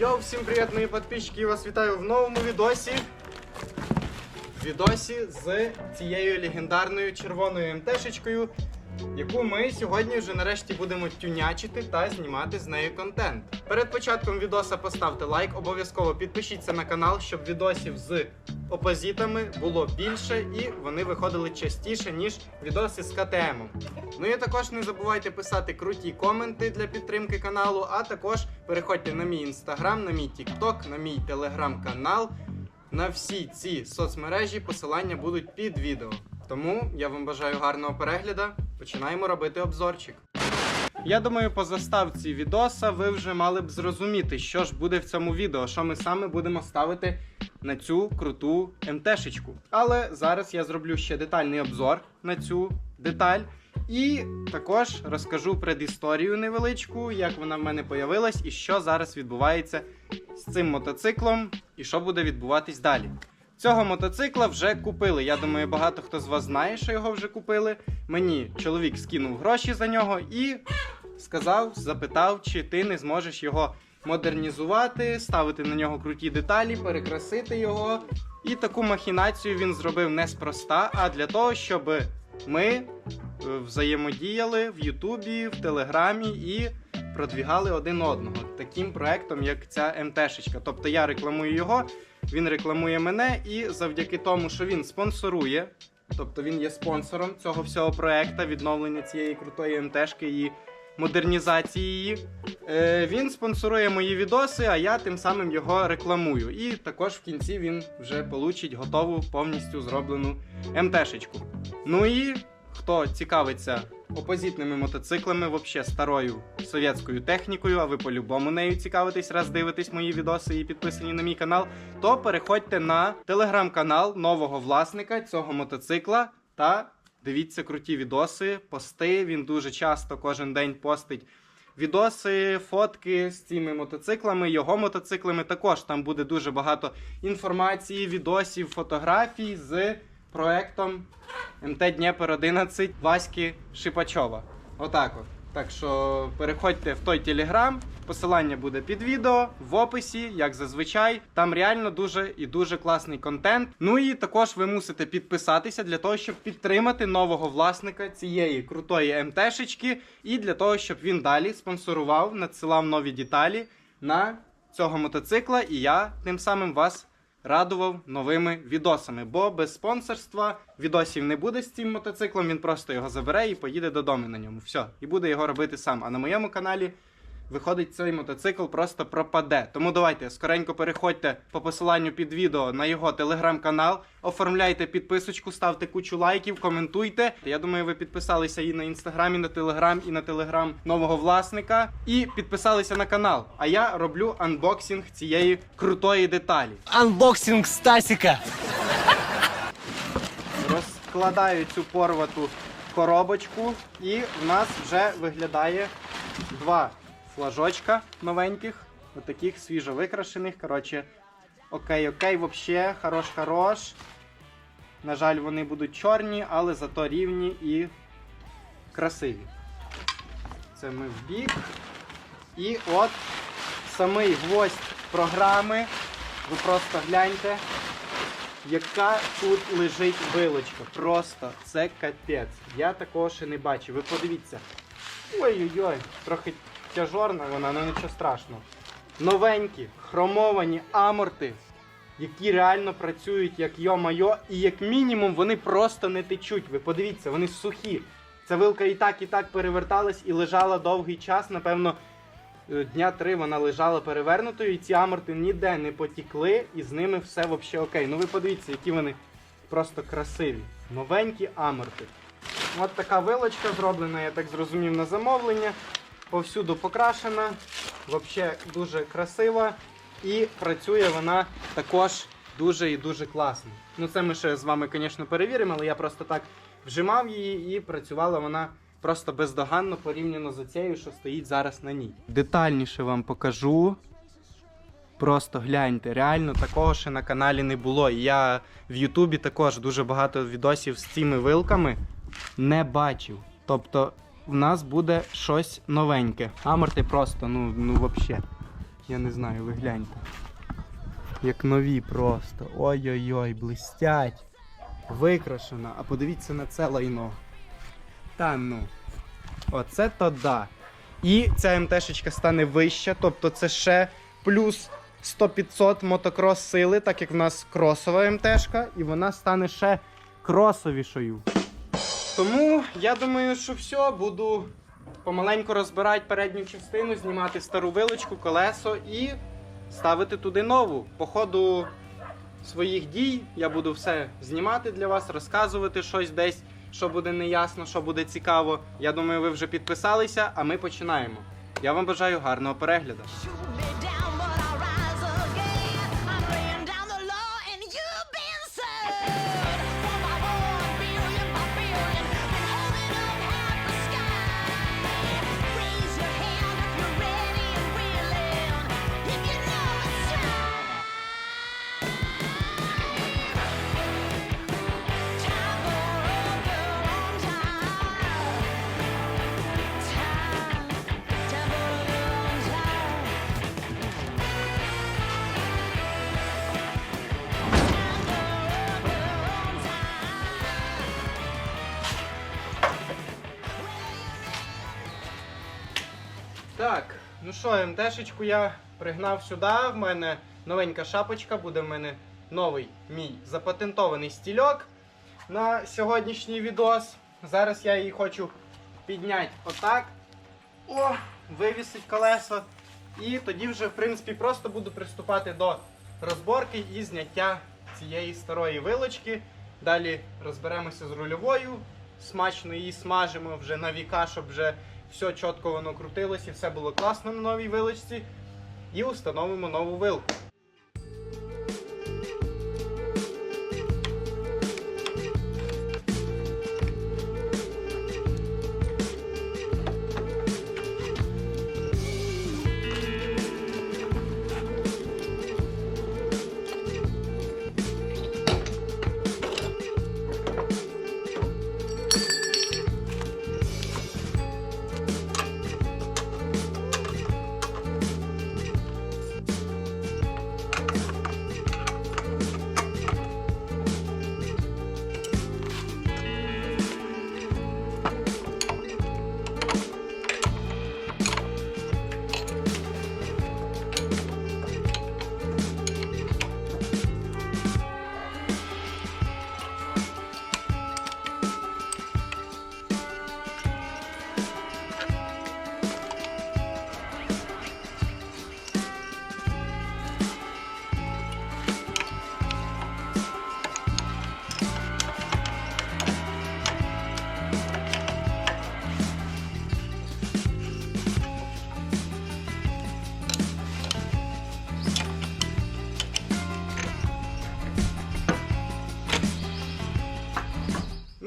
Йоу, всім привіт, мої підписчики, я вас вітаю в новому відосі. Відосі з цією легендарною червоною МТшечкою, яку ми сьогодні вже нарешті будемо тюнячити та знімати з нею контент. Перед початком відоса поставте лайк, обов'язково підпишіться на канал, щоб відосів з опозитами було більше і вони виходили частіше, ніж відоси з КТМом. Ну і також не забувайте писати круті коменти для підтримки каналу, а також переходьте на мій інстаграм, на мій тікток, на мій телеграм-канал. На всі ці соцмережі посилання будуть під відео. Тому я вам бажаю гарного перегляду. Починаємо робити обзорчик. Я думаю, по заставці відоса ви вже мали б зрозуміти, що ж буде в цьому відео, що ми саме будемо ставити на цю круту МТшечку. Але зараз я зроблю ще детальний обзор на цю деталь. І також розкажу предісторію невеличку, як вона в мене появилась і що зараз відбувається з цим мотоциклом, і що буде відбуватись далі. Цього мотоцикла вже купили. Я думаю, багато хто з вас знає, що його вже купили. Мені чоловік скинув гроші за нього і сказав, запитав, чи ти не зможеш його модернізувати, ставити на нього круті деталі, перекрасити його. І таку махінацію він зробив неспроста, а для того, щоб ми е, взаємодіяли в Ютубі, в Телеграмі і продвігали один одного таким проектом, як ця МТшечка. Тобто я рекламую його, він рекламує мене, і завдяки тому, що він спонсорує, тобто він є спонсором цього всього проекту, відновлення цієї крутої МТшки і модернізації її. Е, він спонсорує мої відоси, а я тим самим його рекламую. І також в кінці він вже получить готову повністю зроблену МТшечку. Ну і хто цікавиться опозитними мотоциклами, вообще старою совєтською технікою, а ви по-любому нею цікавитесь, раз дивитесь мої відоси і підписані на мій канал, то переходьте на телеграм-канал нового власника цього мотоцикла та дивіться круті відоси, пости. Він дуже часто кожен день постить. Відоси, фотки з цими мотоциклами, його мотоциклами також там буде дуже багато інформації, відосів, фотографій з проектом МТ Дніпр 11 Васьки Шипачова. Отак от. Так що переходьте в той телеграм, посилання буде під відео, в описі, як зазвичай. Там реально дуже і дуже класний контент. Ну і також ви мусите підписатися для того, щоб підтримати нового власника цієї крутої МТшечки, і для того, щоб він далі спонсорував, надсилав нові деталі на цього мотоцикла, і я тим самим вас радував новими відосами. Бо без спонсорства відосів не буде з цим мотоциклом. Він просто його забере і поїде додому на ньому. Все, і буде його робити сам. А на моєму каналі. Виходить, цей мотоцикл просто пропаде. Тому давайте скоренько переходьте по посиланню під відео на його телеграм-канал, оформляйте підписочку, ставте кучу лайків, коментуйте. Я думаю, ви підписалися і на інстаграм, і на телеграм, і на телеграм нового власника, і підписалися на канал. А я роблю анбоксинг цієї крутої деталі. Анбоксинг Стасика. Розкладаю цю порвату коробочку, і в нас вже виглядає два флажочка новеньких, отаких свіжо викрашених. Коротше, окей, окей, вообще, хорош-хорош. На жаль, вони будуть чорні, але зато рівні і красиві. Це ми в бік. І от самий гвоздь програми. Ви просто гляньте, яка тут лежить вилочка. Просто це капець. Я такого ще не бачив. Ви подивіться. Ой-ой-ой, трохи тяжорна вона, але нічого страшного. Новенькі, хромовані аморти, які реально працюють як йо-майо, і як мінімум вони просто не течуть. Ви подивіться, вони сухі. Ця вилка і так, і так переверталась і лежала довгий час. Напевно, е, дня три вона лежала перевернутою, і ці аморти ніде не потікли, і з ними все взагалі окей. Ну ви подивіться, які вони просто красиві. Новенькі аморти. От така вилочка зроблена, я так зрозумів, на замовлення. Повсюду покрашена. Взагалі дуже красива. І працює вона також дуже і дуже класно. Ну це ми ще з вами, звісно, перевіримо, але я просто так вжимав її і працювала вона просто бездоганно порівняно з цією, що стоїть зараз на ній. Детальніше вам покажу. Просто гляньте, реально такого ще на каналі не було. Я в Ютубі також дуже багато відосів з цими вилками не бачив. Тобто в нас буде щось новеньке. Аморти просто, ну, ну взагалі. Я не знаю, ви гляньте. Як нові просто. Ой-ой-ой, блистять. Викрашено. А подивіться на це лайно. Та ну. Оце то да. І ця МТшечка стане вища, тобто це ще плюс 100-500 мотокрос сили, так як в нас кросова МТшка, і вона стане ще кросовішою. Тому я думаю, що все, буду помаленьку розбирати передню частину, знімати стару вилочку, колесо і ставити туди нову. По ходу своїх дій я буду все знімати для вас, розказувати щось десь, що буде неясно, що буде цікаво. Я думаю, ви вже підписалися, а ми починаємо. Я вам бажаю гарного перегляду. Що, МТшечку я пригнав сюди. В мене новенька шапочка, буде в мене новий мій запатентований стільок на сьогоднішній відос. Зараз я її хочу підняти отак. О, вивісить колесо. І тоді вже, в принципі, просто буду приступати до розборки і зняття цієї старої вилочки. Далі розберемося з рульовою, смачно її смажимо вже на віка, щоб вже все чітко воно крутилося і все було класно на новій вилочці. І установимо нову вилку.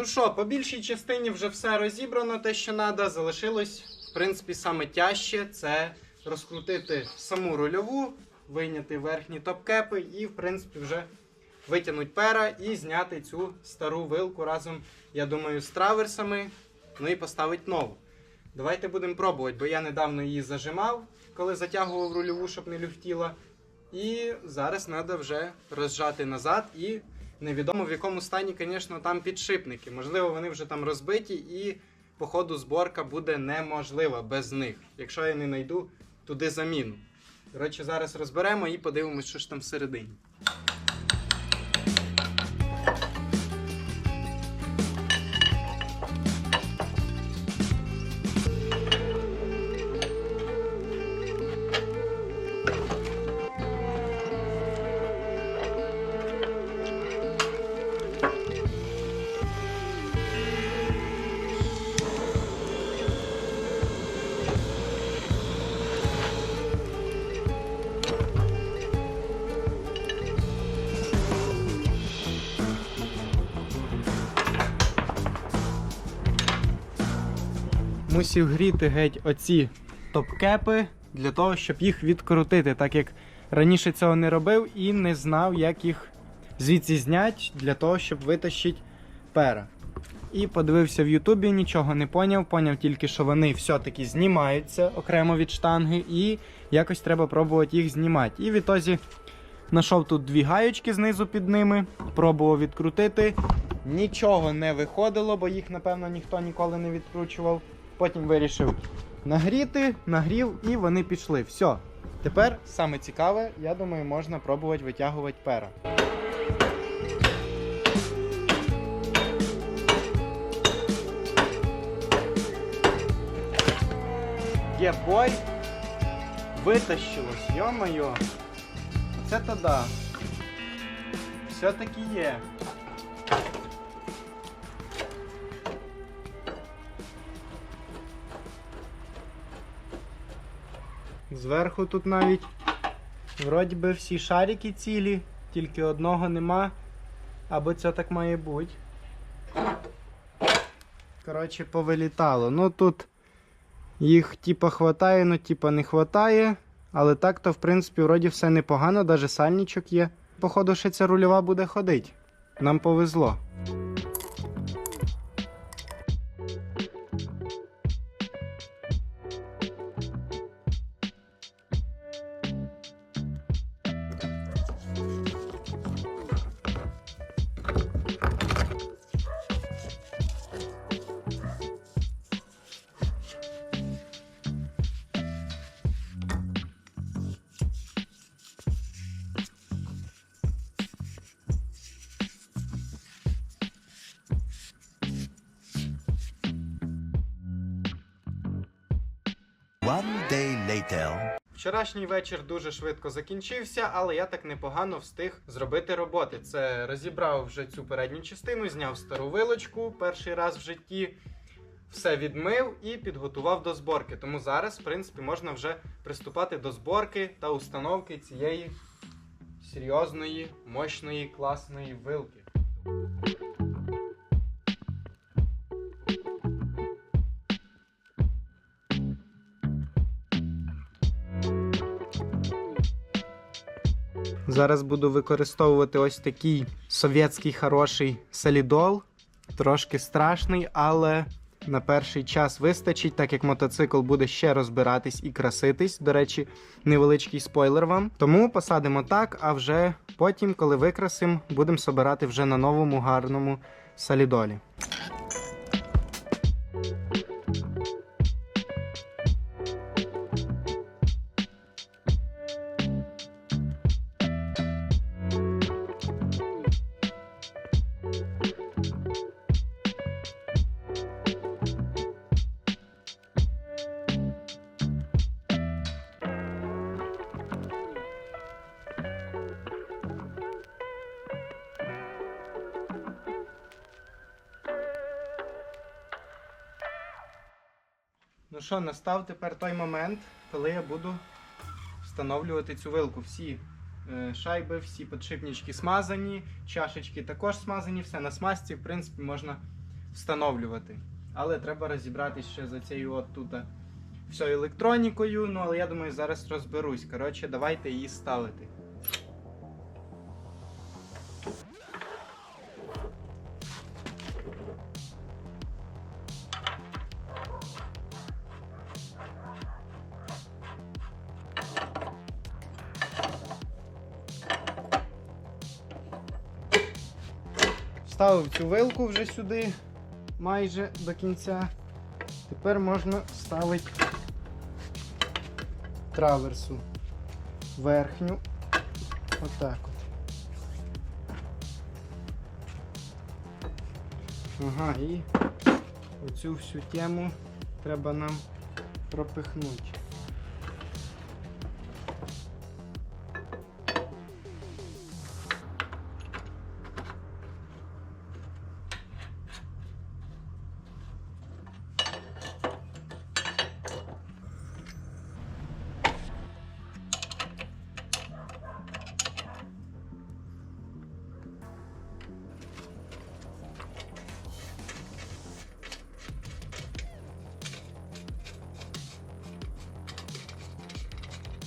Ну що, по більшій частині вже все розібрано, те, що треба. Залишилось, в принципі, саме тяжче це розкрутити саму рульову, вийняти верхні топкепи і, в принципі, вже витягнути пера і зняти цю стару вилку разом, я думаю, з траверсами. Ну і поставити нову. Давайте будемо пробувати, бо я недавно її зажимав, коли затягував рульову, щоб не люфтіла. І зараз треба вже розжати назад і невідомо в якому стані, звісно, там підшипники. Можливо, вони вже там розбиті, і по ходу зборка буде неможлива без них, якщо я не знайду туди заміну. Коротше, зараз розберемо і подивимось, що ж там всередині. Мусів гріти геть оці топкепи для того, щоб їх відкрутити, так як раніше цього не робив і не знав, як їх звідси зняти для того, щоб витащити пера. і подивився в Ютубі, нічого не поняв. Поняв тільки, що вони все-таки знімаються окремо від штанги, і якось треба пробувати їх знімати. І відтоді знайшов тут дві гаючки знизу під ними, пробував відкрутити. Нічого не виходило, бо їх, напевно, ніхто ніколи не відкручував. Потім вирішив нагріти, нагрів, і вони пішли. Все. Тепер саме цікаве, я думаю, можна пробувати витягувати пера. Є бой. Витащилось, йо-моє. Це то да. Все-таки є. Зверху тут навіть вроді би всі шарики цілі, тільки одного нема. Або це так має бути. Коротше, повилітало. Ну тут їх типа хватає, ну типа не хватає. Але так то в принципі вроді все непогано, даже сальничок є. Походу, ще ця рульова буде ходити. Нам повезло. One day later. Вчорашній вечір дуже швидко закінчився, але я так непогано встиг зробити роботи. Це розібрав вже цю передню частину, зняв стару вилочку перший раз в житті, все відмив і підготував до зборки. Тому зараз, в принципі, можна вже приступати до зборки та установки цієї серйозної, мощної, класної вилки. Зараз буду використовувати ось такий совєтський хороший солідол. Трошки страшний, але на перший час вистачить, так як мотоцикл буде ще розбиратись і краситись. До речі, невеличкий спойлер вам. Тому посадимо так, а вже потім, коли викрасимо, будемо собирати вже на новому гарному солідолі. Що, настав тепер той момент, коли я буду встановлювати цю вилку. Всі е, шайби, всі подшипнички смазані, чашечки також смазані, все на смазці, в принципі, можна встановлювати. Але треба розібратися ще за цією от тут е, всією електронікою. Ну, але я думаю, зараз розберусь. Коротше, давайте її ставити. Цю вилку вже сюди майже до кінця. Тепер можна ставити траверсу верхню. Отак от. Ага, і оцю всю тему треба нам пропихнути.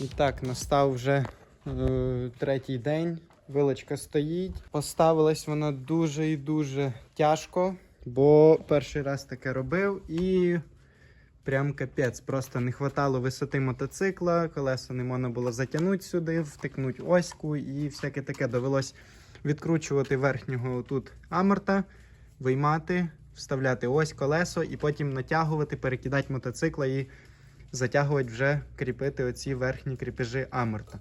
І так, настав вже е, третій день. Вилочка стоїть. Поставилась вона дуже і дуже тяжко. Бо перший раз таке робив і прям капець. Просто не хватало висоти мотоцикла, колеса не можна було затягнути сюди, втикнути оську і всяке таке. Довелось відкручувати верхнього тут аморта, виймати, вставляти ось колесо і потім натягувати, перекидати мотоцикла і затягувати вже кріпити оці верхні кріпежі аморта.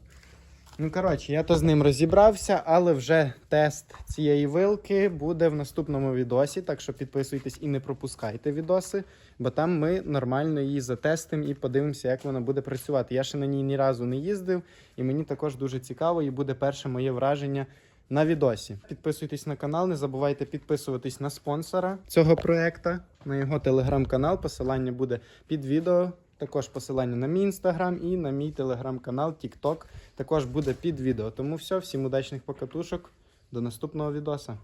Ну, коротше, я то з ним розібрався, але вже тест цієї вилки буде в наступному відосі. Так що підписуйтесь і не пропускайте відоси, бо там ми нормально її затестимо і подивимося, як вона буде працювати. Я ще на ній ні разу не їздив, і мені також дуже цікаво, і буде перше моє враження на відосі. Підписуйтесь на канал, не забувайте підписуватись на спонсора цього проекту, на його телеграм-канал. Посилання буде під відео. Також посилання на мій інстаграм і на мій телеграм-канал TikTok також буде під відео. Тому все, всім удачних покатушок. До наступного відоса.